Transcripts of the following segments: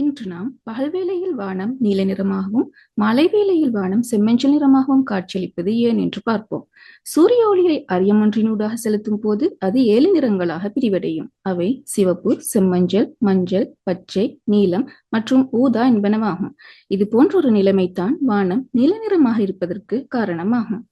இன்று நாம் பகல்வேளையில் வானம் நீல நிறமாகவும் மாலை வேளையில் வானம் செம்மஞ்சள் நிறமாகவும் காட்சியளிப்பது ஏன் என்று பார்ப்போம். சூரிய ஒளியை அரியமொன்றினூடாக செலுத்தும் போது அது ஏழு நிறங்களாக பிரிவடையும். அவை சிவப்பு செம்மஞ்சள் மஞ்சள் பச்சை நீலம் மற்றும் ஊதா என்பனவாகும். இது போன்ற ஒரு நிலைமைத்தான் வானம் நீல நிறமாக இருப்பதற்கு காரணமாகும்.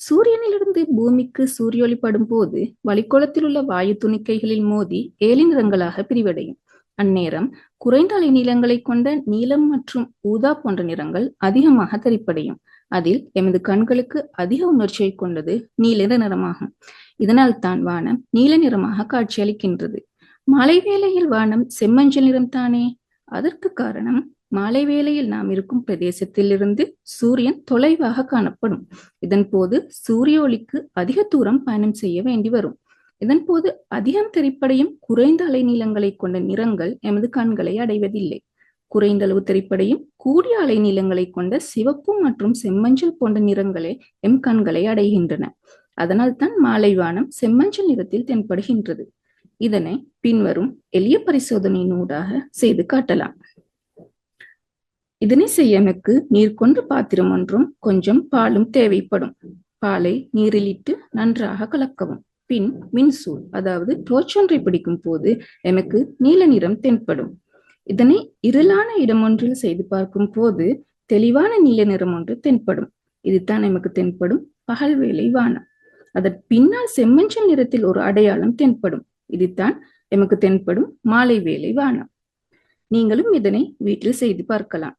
சூரியனிலிருந்து பூமிக்கு சூரிய ஒளி படும் போது வளிக்கோளத்தில் உள்ள வாயு துணிக்கைகளில் மோதி ஏழு நிறங்களாக பிரிவடையும். அந்நேரம் குறைந்த அலை நீளங்களை கொண்ட நீலம் மற்றும் ஊதா போன்ற நிறங்கள் அதிகமாக தரிப்படையும். அதில் எமது கண்களுக்கு அதிக உணர்ச்சியை கொண்டது நீல நிறமாகும். இதனால் தான் வானம் நீல நிறமாக காட்சியளிக்கின்றது. மாலை வேளையில் வானம் செம்மஞ்சள் நிறம் தானே? அதற்கு காரணம் மாலை வேளையில் நாம் இருக்கும் பிரதேசத்திலிருந்து சூரியன் தொலைவாக காணப்படும். இதன் போது சூரிய ஒளிக்கு அதிக தூரம் பயணம் செய்ய வேண்டி வரும். இதன் போது அதிகம் திரைப்படையும் குறைந்த அலைநீளங்களை கொண்ட நிறங்கள் எமது கண்களை அடைவதில்லை. குறைந்த அளவு திரைப்படையும் கூடிய அலைநீளங்களை கொண்ட சிவப்பு மற்றும் செம்மஞ்சள் போன்ற நிறங்களே எம் கண்களை அடைகின்றன. அதனால் தான் மாலை வானம் செம்மஞ்சள் நிறத்தில் தென்படுகின்றது. இதனை பின்வரும் எளிய பரிசோதனையினூடாக செய்து காட்டலாம். இதனை செய்ய எனக்கு நீர் கொண்டு பாத்திரம் ஒன்றும் கொஞ்சம் பாலும் தேவைப்படும். பாலை நீரிலிட்டு நன்றாக கலக்கவும். பின் மின்சூல் அதாவது டோர்ச் பிடிக்கும் போது எனக்கு நீல நிறம் தென்படும். இதனை இருளான இடம் ஒன்றில் செய்து பார்க்கும் போது தெளிவான நீல நிறம் ஒன்று தென்படும். இதுதான் நமக்கு தென்படும் பகல் வேலை வானம். அதன் பின்னால் செம்மஞ்சள் நிறத்தில் ஒரு அடையாளம் தென்படும். இதுதான் எமக்கு தென்படும் மாலை வேலை வானம். நீங்களும் இதனை வீட்டில் செய்து பார்க்கலாம்.